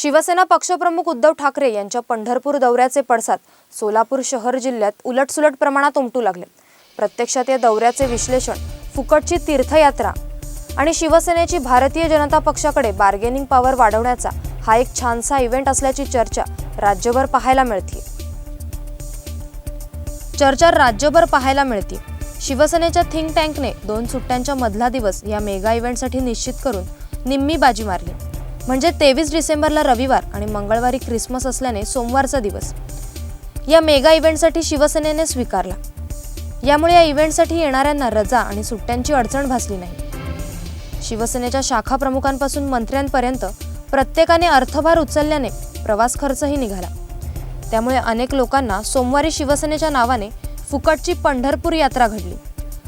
शिवसेना पक्षप्रमुख उद्धव ठाकरे यांच्या पंढरपूर दौऱ्याचे पडसाद सोलापूर शहर जिल्ह्यात उलटसुलट प्रमाणात उमटू लागले. प्रत्यक्षात या दौऱ्याचे विश्लेषण फुकटची तीर्थयात्रा आणि शिवसेनेची भारतीय जनता पक्षाकडे बार्गेनिंग पॉवर वाढवण्याचा हा एक छानसा इव्हेंट असल्याची चर्चा राज्यभर पाहायला मिळते चर्चा राज्यभर पाहायला मिळते शिवसेनेच्या थिंक टँकने दोन सुट्ट्यांच्या मधला दिवस या मेगा इव्हेंटसाठी निश्चित करून निम्मी बाजी मारली. म्हणजे तेवीस डिसेंबरला रविवार आणि मंगळवारी क्रिसमस असल्याने सोमवारचा दिवस. या मेगा इव्हेंटसाठी शिवसेनेने स्वीकारला. यामुळे या इव्हेंटसाठी येणाऱ्यांना रजा आणि सुट्ट्यांची अडचण भासली नाही. शिवसेनेच्या शाखा प्रमुखांपासून मंत्र्यांपर्यंत प्रत्येकाने अर्थभार उचलल्याने प्रवास खर्चही निघाला. त्यामुळे अनेक लोकांना सोमवारी शिवसेनेच्या नावाने फुकटची पंढरपूर यात्रा घडली.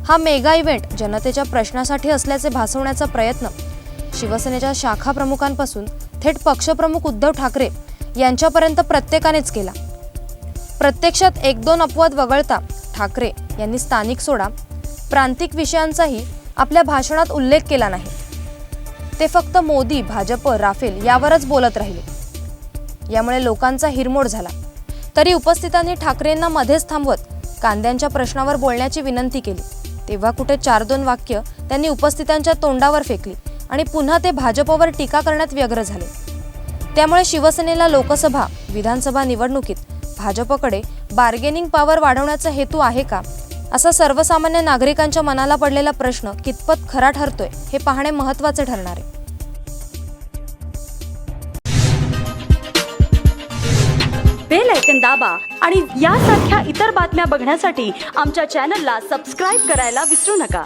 हा मेगा इव्हेंट जनतेच्या प्रश्नासाठी असल्याचे भासवण्याचा प्रयत्न शिवसेनेच्या शाखा प्रमुखांपासून थेट पक्षप्रमुख उद्धव ठाकरे यांच्यापर्यंत प्रत्येकानेच केला. प्रत्यक्षात एक दोन अपवाद वगळता ठाकरे यांनी स्थानिक सोडा प्रांतिक विषयांचाही आपल्या भाषणात उल्लेख केला नाही. ते फक्त मोदी भाजप राफेल यावरच बोलत राहिले. यामुळे लोकांचा हिरमोड झाला. तरी उपस्थितांनी ठाकरेंना मध्येच थांबवत कांद्यांच्या प्रश्नावर बोलण्याची विनंती केली. तेव्हा कुठे चार दोन वाक्य त्यांनी उपस्थितांच्या तोंडावर फेकली. आणि पुन्हा ते भाजपवर टीका करण्यात व्यग्र झाले. त्यामुळे शिवसेनेला लोकसभा विधानसभा निवडणुकीत भाजपकडे बार्गेनिंग पॉवर वाढवण्याचा हेतू आहे का? असा सर्वसामान्य नागरिकांच्या मनाला पडलेला प्रश्न कितपत खरा ठरतोय हे पाहणे महत्त्वाचे ठरणार आहे. बेल ऐकन दाबा आणि यासारख्या इतर बातम्या बघण्यासाठी आमच्या चॅनलला सबस्क्राईब करायला विसरू नका.